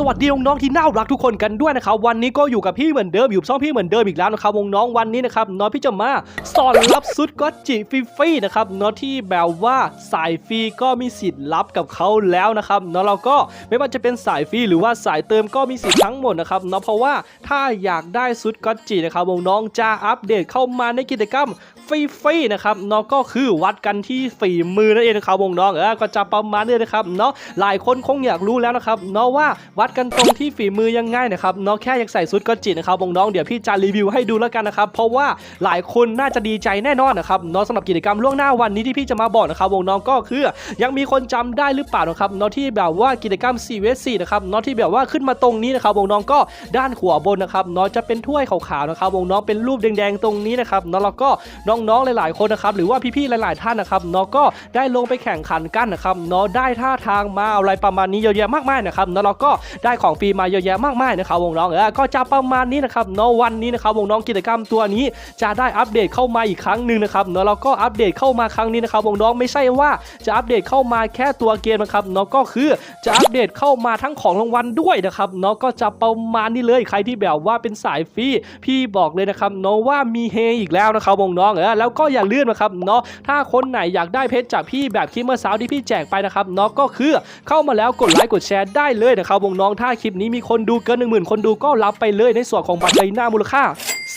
สวัสดีน้องที่น่ารักทุกคนกันด้วยนะครับวันนี้ก็อยู่กับพี่เหมือนเดิมอยู่ช่องพี่เหมือนเดิมอีกแล้วนะครับวงน้องวันนี้นะครับน้องพี่จะมาสอนรับซุดก็จิฟรีๆนะครับน้องที่แบบว่าสายฟรีก็มีสิทธิ์รับกับเขาแล้วนะครับเนาะเราก็ไม่ว่าจะเป็นสายฟรีหรือว่าสายเติมก็มีสิทธิ์ทั้งหมดนะครับเนาะเพราะว่าถ้าอยากได้ซุดก็จินะครับวงน้องจะอัปเดตเข้ามาในกิจกรรม ฟรีๆนะครับเนาะก็คือวัดกันที่ฝีมือนั่นเองนะครับวงน้องเออก็จะประมาณนี้นะครับเนาะหลายคนคงอยากรู้แล้วนะครับเนาะว่าวัดกันตรงที่ฝีมือยังไงนะครับเนาะแค่ยากใส่ชุดก็จิตนะครับวงน้องเดี๋ยวพี่จะรีวิวให้ดูแล้วกันนะครับเพราะว่าหลายคนน่าจะดีใจแน่นอนนะครับเนาะสำหรับกิจกรรมล่วงหน้าวันนี้ที่พี่จะมาบอกนะครับวงน้องก็คือ ยังมีคนจำได้หรือเปล่านะครับเนาะที่แบบว่ากิจกรรม4 v 4นะครับเนาะที่แบบว่าขึ้นมาตรงนี้นะครับวงน้องก็ด้านขวาบนนะครับเนาะจะเป็นถ้วยขาวๆนะครับวงน้องเป็นรูปแดงๆตรงนี้นะครับเนาะแล้วก็น้องๆ หลายๆ คนนะครับ หรือว่าพี่ๆ หลาย ๆ ท่านนะครับเนาะก็ได้ลงไปแข่งขันกันนะครับเนาะได้ท่าทางมาอะไรประมาณนี้เยอะแยะมากมายนะครับเนาะแล้วก็ได้ของฟรีมาเยอะแยะมากมายนะครับวงน้องเออก็จะประมาณนี้นะครับเนาะวันนี้นะครับวงน้องกิจกรรมตัวนี้ จะได้อัปเดตเข้ามาอีกครั้งหนึ่งนะครับเนาะแล้วก็อัปเดตเข้ามาครั้งนี้นะครับวงน้องไม่ใช่ว่าจะอัปเดตเข้ามาแค่ตัวเกมนะครับเนาะก็คือจะอัปเดตเข้ามาทั้งของรางวัลด้วยนะครับเนาะก็จะประมาณนี้เลยใครที่แบบว่าเป็นสายฟรีพี่บอกเลยนะครับเนาะว่ามีเฮอีกแล้วนะครับวงน้องเออแล้วก็อย่าลืมนะครับเนาะถ้าคนไหนอยากได้เพชรจากพี่แบบคลิปเมื่อเช้าที่พี่แจกไปนะครับเนาะก็คือเข้ามาแล้วกดไลค์กดแชร์ได้เลยนะครับวงน้องถ้าคลิปนี้มีคนดูเกิน 1 0,000 คนดูก็รับไปเลยในส่วนของบัตรใบหน้ามูลค่า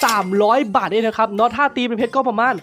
300 บาทเองนะครับเนาะถ้าตีเป็นเพชรก็ประมาณ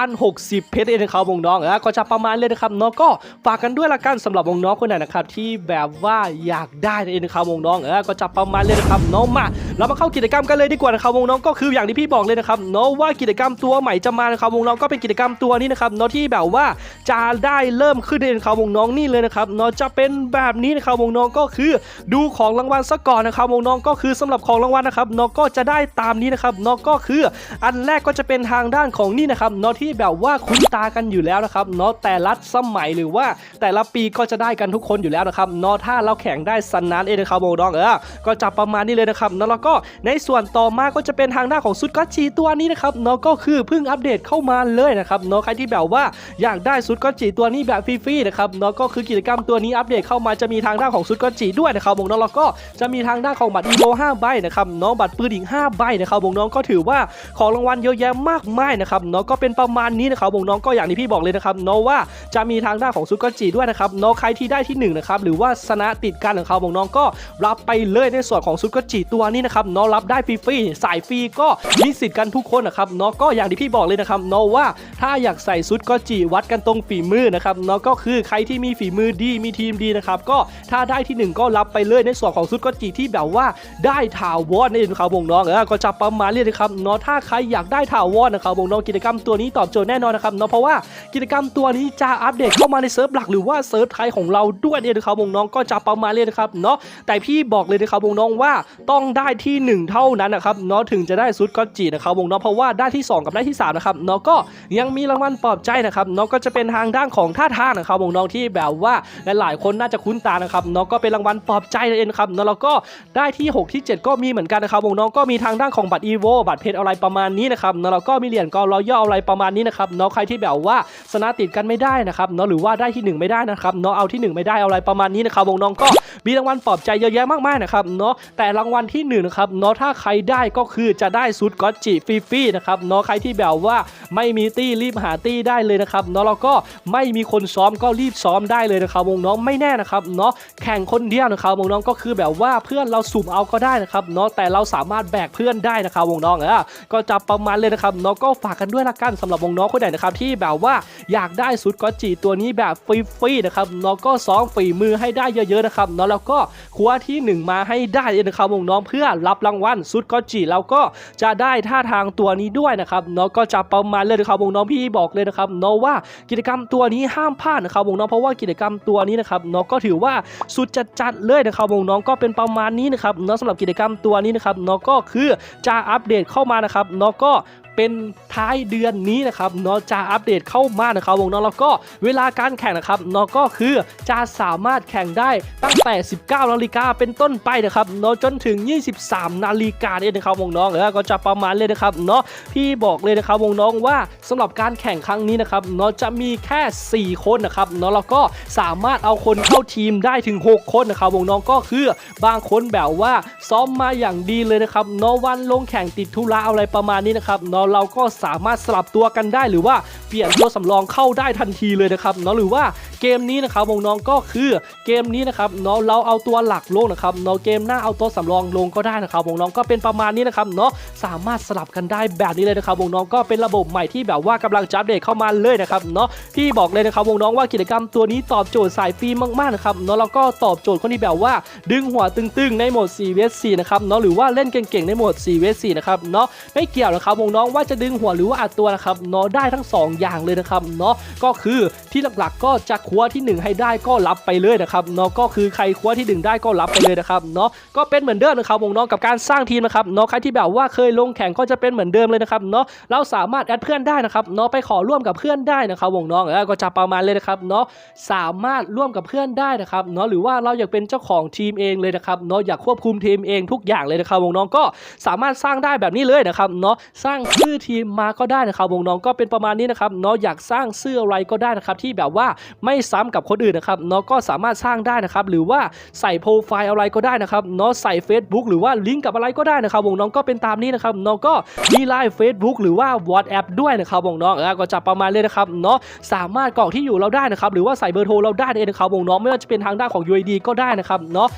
1,060 เพชรเองนะครับวงน้องเออก็จะประมาณเลยนะครับเนาะก็ฝากกันด้วยละกันสำหรับวงน้องคนไหนนะครับที่แบบว่าอยากได้เองนะครับวงน้องเออก็จะประมาณเลยนะครับเนาะมาเรามาเข้ากิจกรรมกันเลยดีกว่านะครับวงน้องก็คืออย่างที่พี่บอกเลยนะครับเนาะว่ากิจกรรมตัวใหม่จะมานะครับวงน้องก็เป็นกิจกรรมตัวนี้นะครับเนาะที่แบบว่าจะได้เริ่มขึ้นเองนะครับวงน้องนี่เลยนะครับเนาะจะเป็นแบบนี้นะครับวงน้องก็คือดูของรางวัลซะก่อนนะครับวงน้องก็คือสำหรับของรางวัลนะครับเนาะก็จะได้ตามนี้นะครับเนาะก็คือ อันแรกก็จะเป็นทางด้านของนี่นะครับเนาะที่แบบว่าคุ้นตากันอยู่แล้วนะครับเนาะแต่ละสมัยหรือว่าแต่ละปีก็จะได้กันทุกคนอยู่แล้วนะครับเนาะถ้าเราแข่งได้สันนั้นเองนะครับวงน้องเออก็จะประมาณนี้เลยนะครับเนาะแล้วก็ในส่วนต่อมาก็จะเป็นทางด้านของซุดกัตจีตัวนี้นะครับเนาะก็คือเพิ่งอัปเดตเข้ามาเลยนะครับเนาะใครที่แบบว่าอยากได้ซุดกัตจีตัวนี้แบบฟรีๆนะครับเนาะก็คือกิจกรรมตัวนี้อัปเดตเข้ามาจะมีทางด้านของซุดกัตจีด้วยนะครับวงน้องแล้วก็จะมีทางด้านของบัตรอีโว5ใบนะครับเนาะบัตรปืนอีก5ใบนะครับวงน้องก็ถือว่าของรางวัลเยอะแยะมากมายนะครับเนาะก็เป็นประมาณนี้นะครับวงน้องก็อย่างที่พี่บอกเลยนะครับเนาะว่าจะมีทางด้านของซุดกัตจีด้วยนะครับเนาะใครที่ได้ที่หนึ่งนะครับหรือว่าชนะติดกันของเขาวงน้องก็รับไปเลยในส่วนของซุดกัตจีตัวนี้นะครับเนาะรับได้ฟรีๆสายฟรีก็มีสิทธิ์กันทุกคนนะครับเนาะก็อย่างที่พี่บอกเลยนะครับเนาะว่าถ้าอยากใส่ซุดกัตจีวัดกันตรงฝีมือนะครับเนาะก็คือใครที่มีฝีมือดีมีทีมดีนะครับก็ถ้าได้ที่หนึ่งก็รับไปเลยในส่วนของซุดกัตจีที่แบบว่าได้ถาวรนั่นเองครับวงน้องเออก็จะประมาณนี้นะครับเนาะถ้าใครอยากได้ถาวรนะครับวงน้องกิจกรรมตัวนี้ตอบโจทย์แน่นอนนะครับเนาะเพราะว่ากิจกรรมตัวนี้จะอัปเดตเข้ามาในเซิร์ฟหลักหรือว่าเซิร์ฟไทยของเราด้วยเนี่ยนะครับวงน้องก็จะประมาณนี้นะครับเนาะแต่พี่บอกเลยนะครับวงน้องว่าต้องได้ที่หนึ่งเท่านั้นนะครับเนาะถึงจะได้ซุดก็จีนะครับวงน้องเพราะว่าได้ที่สองกับได้ที่สามนะครับเนาะก็ยังมีรางวัลปลอบใจนะครับเนาะก็จะเป็นทางด้านของท่าทางนะครับวงน้องที่แบบว่าหลายๆคนน่าจะคุ้นตานะครับเนาะก็เป็นรางวัลปลอบใจนะเองครับเนาะแล้วก็ได้ที่หกที่เจ็ดก็มีเหมือนกันนะครับวงน้องก็มีทางด้านของบัตรอีโวบัตรเพชรอะไรประมาณนี้นะครับเนาะแล้วก็มีเหรียญกอรอย่ออะไรประมาณนี้นะครับเนาะใครที่แบบว่าชนะติดกันไม่ได้นะครับเนาะหรือว่าได้ที่หนึ่งไม่ได้นะครับเนาะเอาที่หนึ่งไม่ได้อะไรประมาณนี้นะครับวงน้องก็มีรางวัลปลอบใจเยอะแยะมากมายนะครับเนาะแต่รางวัลที่หนึ่งนะครับเนาะถ้าใครได้ก็คือจะได้ซุดก็จิฟรีๆนะครับเนาะใครที่แบบว่าไม่มีตี้รีบหาตี้ได้เลยนะครับเนาะแล้วก็ไม่มีคนซ้อมก็รีบซ้อมได้เลยนะครับวงน้องไม่แน่นะครับเนาะแข่งคนเดียวนะครับวงน้องก็คือแบบว่าเพื่อนเราสุ่มเอาก็ได้นะครับเนาะแต่เราสามารถแบกเพื่อนได้นะครับวงน้องเออก็จะประมาณเลยนะครับเนาะก็ฝากกันด้วยละกันสำหรับวงน้องคนไหนนะครับที่แบบว่าอยากได้ซุดก็อจิตัวนี้แบบฟรีๆนะครับเนาะก็ซ้อมฝีมือให้ได้เยอะๆนะครับเนาะแล้วก็คว้าที่หนึ่งมาให้ได้เลยนะครับวงน้องเพื่อรับรางวัลซุดก็อจิแล้วก็จะได้ท่าทางตัวนี้ด้วยนะครับเนาะก็จะประมาณเลยนะครับวงน้องพี่บอกเลยนะครับเนาะว่ากิจกรรมตัวนี้ห้ามพลาดนะครับวงน้องเพราะว่ากิจกรรมตัวนี้นะครับเนาะก็ถือว่าสุดจัดๆเลยนะครับวงน้องก็เป็นประมาณนี้นะครับเนาะสำหรับกิจกรรมตัวนี้นะครับเนาะก็คือจะอัปเดตเข้ามานะครับเนาะก็ เป็นท้ายเดือนนี้นะครับเนาะจะอัปเดตเข้ามานะครับวงน้องแล้วก็เวลาการแข่งนะครับเนาะก็คือจะสามารถแข่งได้ตั้งแต่ 19นาฬิกาเป็นต้นไปนะครับเนาะจนถึง 23นาฬิกาเนี่ยนะครับวงน้องแล้วก็จะประมาณเลยนะครับเนาะพี่บอกเลยนะครับวงน้องว่าสำหรับการแข่งครั้งนี้นะครับเนาะจะมีแค่ 4 คนนะครับเนาะแล้วก็สามารถเอาคนเข้าทีมได้ถึง 6 คนนะครับวงน้องก็คือบางคนแบบว่าซ้อมมาอย่างดีเลยนะครับเนาะวันลงแข่งติดธุระอะไรประมาณนี้นะครับเนาะเราก็สามารถสลับตัวกันได้หรือว่าเปลี่ยนตัวสำรองเข้าได้ทันทีเลยนะครับเนาะหรือว่าเกมนี้นะครับวงน้องก็คือเกมนี้นะครับเนาะเราเอาตัวหลักลงนะครับเนาะเกมหน้าเอาตัวสำรองลงก็ได้นะครับวงน้องก็เป็นประมาณนี้นะครับเนาะสามารถสลับกันได้แบบนี้เลยนะครับวงน้องก็เป็นระบบใหม่ที่แบบว่ากำลังจะอัปเดตเข้ามาเลยนะครับเนาะพี่บอกเลยนะครับวงน้องว่ากิจกรรมตัวนี้ตอบโจทย์สายฟรีมากๆนะครับเนาะแล้วก็ตอบโจทย์คนที่แบบว่า ดึงหัวตึงๆในโหมด4 vs 4นะครับเนาะหรือว่าเล่นเก่งๆในโหมด4 vs 4นะครับเนาะไม่เกี่ยวนะครับวงน้องว่าจะดึงหัวหรือว่าอัดตัวนะครับเนาะได้ทั้ง 2 อย่างเลยนะครับเนาะก็คือที่หลักๆ ก็จะคว้าที่ 1 ให้ได้ก็รับไปเลยนะครับเนาะก็คือใครคว้าที่ 1 ได้ก็รับไปเลยนะครับเนาะก็เป็นเหมือนเดิมนะครับวงน้องกับการสร้างทีมนะครับเนาะใครที่แบบว่าเคยลงแข่งก็จะเป็นเหมือนเดิมเลยนะครับเนาะเราสามารถแอดเพื่อนได้นะครับเนาะไปขอร่วมกับเพื่อนได้นะครับวงน้องแล้วก็จะประมาณเลยนะครับเนาะสามารถร่วมกับเพื่อนได้นะครับเนาะหรือว่าเราอยากเป็นเจ้าของทีมเองเลยนะครับเนาะอยากควบคุมทีมเองทุกอย่างเลยนะครับวงน้องก็สามารถสร้างได้แบบนี้เลยนะครับเนาะสร้างชื่อทีมมาก็ได้นะครับวงน้องก็เป็นประมาณนี้นะครับเนาะอยากสร้างชื่ออะไรก็ได้นะครับที่แบบว่าไม่ซ้ำกับคนอื่นนะครับเนาะก็สามารถสร้างได้นะครับหรือว่าใส่โปรไฟล์อะไรก็ได้นะครับเนาะใส่ Facebook หรือว่าลิงก์กับอะไรก็ได้นะครับวงน้องก็เป็นตามนี้นะครับเนาะก็มีไลน์ Facebook หรือว่า WhatsApp ด้วยนะครับวงน้องก็จะประมาณเลยนะครับเนาะสามารถกรอกที่อยู่เราได้นะครับหรือว่าใส่เบอร์โทรเราได้เองนะครับวงน้องไม่ว่าจะเป็นทางด้านของ UID ก็ได้นะครับเนาะ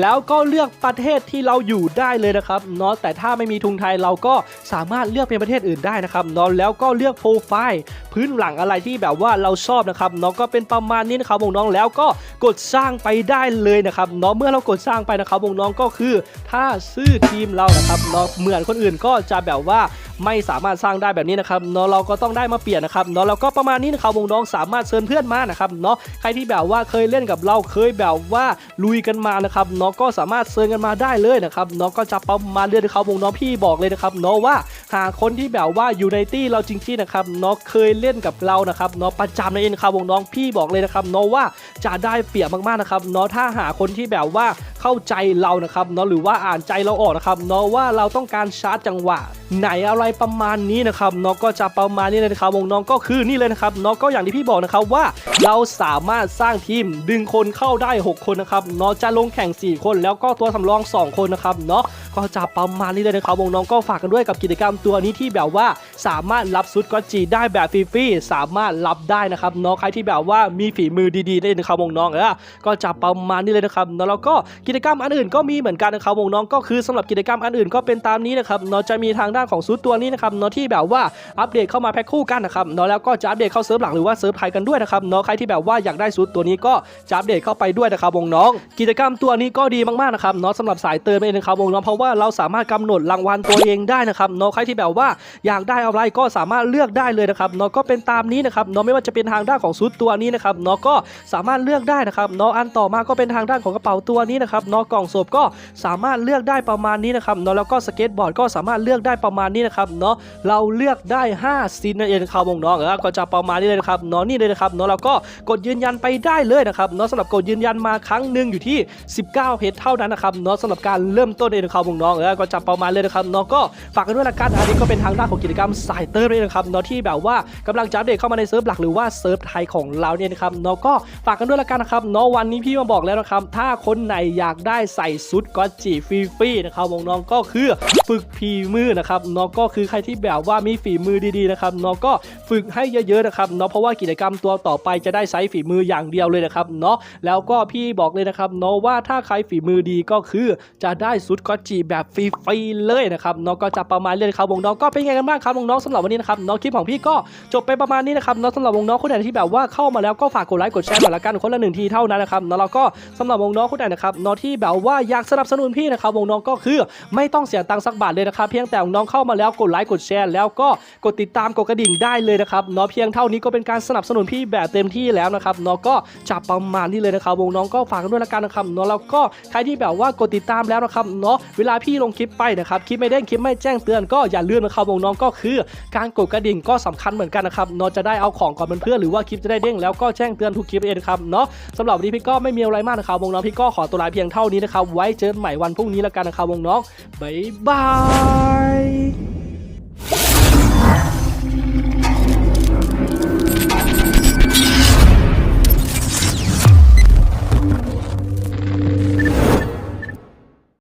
แล้วก็เลือกประเทศที่เราอยู่ได้เลยนะครับเนาะแต่ถ้าไม่มีทุงไทยเราก็สามารถเลือกเป็นประเทศอื่นได้นะครับเนาะแล้วก็เลือกโปรไฟล์พื้นหลังอะไรที่แบบว่าเราชอบนะครับเนาะก็เป็นประมาณนี้นะครับวงน้องแล้วก็กดสร้างไปได้เลยนะครับเนาะเมื่อเรากดสร้างไปนะครับวงน้องก็คือ ถ้าชื่อทีมเรานะครับเนาะเหมือนคนอื่นก็จะแบบว่า ไม่สามารถสร้างได้แบบนี้นะครับเนาะเราก็ต้องได้มาเปลี่ยนนะครับเนาะแล้วก็ประมาณนี้นะครับวงน้องสามารถเชิญเพื่อนมานะครับเนาะใครที่แบบว่าเคยเล่นกับเราเคยแบบว่าลุยกันมานะครับเนาะก็สามารถเชิญกันมาได้เลยนะครับเนาะก็จะประมาณเรื่อยนะครับวงน้องพี่บอกเลยนะครับเนาะว่าหากคนที่แบบว่าอยู่ในตี้เราจริงๆนะครับเนาะเคยเล่นกับเรานะครับเนาะประจำในเองนครับวงน้องพี่บอกเลยนะครับเนาะว่าจะได้เปรียบมากๆนะครับเนาะถ้าหาคนที่แบบว่าเข้าใจเรานะครับเนาะหรือว่าอ่านใจเราออกนะครับเนาะว่าเราต้องการชาร์จจังหวะ ไหนอะไรประมาณนี้นะครับเนาะก็จะประมาณนี้เลยนะครับวงน้องก็คือนี่เลยนะครับเนาะก็อย่างที่พี่บอกนะครับว่า เราสามารถสร้างทีมดึงคนเข้าได้ 6 คนนะครับเนาะจะลงแข่ง 4 คน แล้วก็ตัวสำรอง 2 คนนะครับเนาะก็จะประมาณนี้เลยนะครับวงน้องก็ฝากกันด้วยกับกิจกรรมตัวนี้ที่แบบว่าสามารถรับซุดก็จีได้แบบฟรีๆสามารถรับได้นะครับเนาะใครที่แบบว่ามีฝีมือดีๆได้นะครับวงน้องเออก็จะประมาณนี้เลยนะครับเนาะแล้วก็กิจกรรมอันอื่นก็มีเหมือนกันนะครับวงน้องก็คือสำหรับกิจกรรมอันอื่นก็เป็นตามนี้นะครับเนาะจะมีทางด้านของซุดตัวนี้นะครับเนาะที่แบบว่าอัปเดตเข้ามาแพ็คคู่กันนะครับเนาะแล้วก็จะอัปเดตเข้าเซิร์ฟหลักหรือว่าเซิร์ฟไทยกันด้วยนะครับเนาะใครที่แบบว่าอยากได้ซุดตัวนี้ก็จะอัปเดตเข้าไปด้วยนะครับวงน้อง กิจกรรมตัวนี้ก็ดีมากๆนะครับเนาะสำหรับสายเติมเองนะครับวงน้องเพราะว่าเราสามารถกำหนดรางวัลตัวเองได้นะครับเนาะใครที่แบบว่าอยากได้อะไรก็สามารถเลือกได้เลยนะครับเนาะก็เป็นตามนี้นะครับเนาะไม่ว่าจะเป็นทางด้านของซุดตัวนี้นะครับเนาะก็สามารถเลือกได้นะครับเนาะอันต่อมาก็เป็นทางด้านของกระเป๋าตัวนี้นะครับเนาะกล่องศพก็สามารถเลือกได้ประมาณนี้นะครับเนาะแล้วก็สเก็ตบอร์ดก็สามารถเลือกได้ประมาณนี้นะครับเนาะเราเลือกได้5ซินนั่นเองนะครับวงน้องเออก็จะประมาณนี้เลยนะครับเนาะนี่เลยนะครับเนาะแล้วก็กดยืนยันไปได้เลยนะครับเนาะสำหรับกดยืนยันมาครั้งหนึ่งอยู่ที่ 19เพชรเท่านั้นนะครับเนาะสำหรับการเริ่มต้นเองนะครับวงน้องเออก็จะประมาณเลยนะครับเนาะก็ฝากกันด้วยละกันอันนี้ก็เป็นทางด้านของกิจกรรมสายเติมเลยนะครับเนาะที่แบบว่ากำลังจะอัปเดตเข้ามาในเซิร์ฟหลักหรือว่าเซิร์ฟไทยของเราเนี่ยนะครับเนาะก็ฝากกันด้วยละกันนะครับเนาะวันนี้พี่มาบอกแล้วนะครับถ้าคนไหนอยากได้ใส่ซุดก็จีฟรีๆนะครับวงน้องก็คือฝึกฝีมือนะครับเนาะก็คือใครที่แบบว่ามีฝีมือดีๆนะครับเนาะก็ฝึกให้เยอะๆนะครับเนาะเพราะว่ากิจกรรมตัวต่อไปจะได้ใช้ฝีมืออย่างเดียวเลยนะครับเนาะแล้วก็พี่บอกเลยนะครับเนาะว่าถ้าใครฝีมือดีก็คือจะได้ซุดก็จีแบบฟรีๆเลยนะครับเนาะก็จะประมาณเลยครับวงน้องก็เป็นไงกันบ้างครับวงน้องสำหรับวันนี้นะครับเนาะคลิปของพี่ก็จบไปประมาณนี้นะครับเนาะสำหรับวงน้องคนไหนที่แบบว่าเข้ามาแล้วก็ฝากกดไลค์กดแชร์หน่อยละกันคนละหนึ่งทีเท่านั้นนะครับเนาะแล้วก็สำหรับวงน้องคนไหนนะครับเนาะที่แบบว่าอยากสนับสนุนพี่นะครับวงน้องก็คือไม่ต้องเสียตังค์สักบาทเลยนะครับเพียงแต่น้องเข้ามาแล้วกดไลค์กดแชร์แล้วก็กดติดตามกดกระดิ่งได้เลยนะครับเนาะเพียงเท่านี้ก็เป็นการสนับสนุนพี่แบบเต็มที่แล้วนะครับเนาะก็จะประมาณนี้เลยนะครับวงน้องก็ฝากด้วยละกันนะครับเนาะแล้วก็ใครที่แบบว่ากดติดตามแล้วนะครับเนาะเวลาพี่ลงคลิปไปนะครับคลิปไม่เด้งคลิปไม่แจ้งเตือนก็อย่าลืมนะครับวงน้องก็คือ การกดกระดิ่งก็สำคัญเหมือนกันนะครับเนาะจะได้เอาของก่อนเพื่อนหรือว่าคลิปจะได้เด้งแล้วก็แจ้งเตือนทุกคลิปเองครับเนาะสำหรับวันนี้พี่ก็ไม่มีอะไรมากนะครับวงน้องพี่ก็ขอตัวลาเพียงเท่านี้นะครับ ไว้เจอกันใหม่วันพรุ่งนี้แล้วกันนะครับวงน้องบ๊ายบาย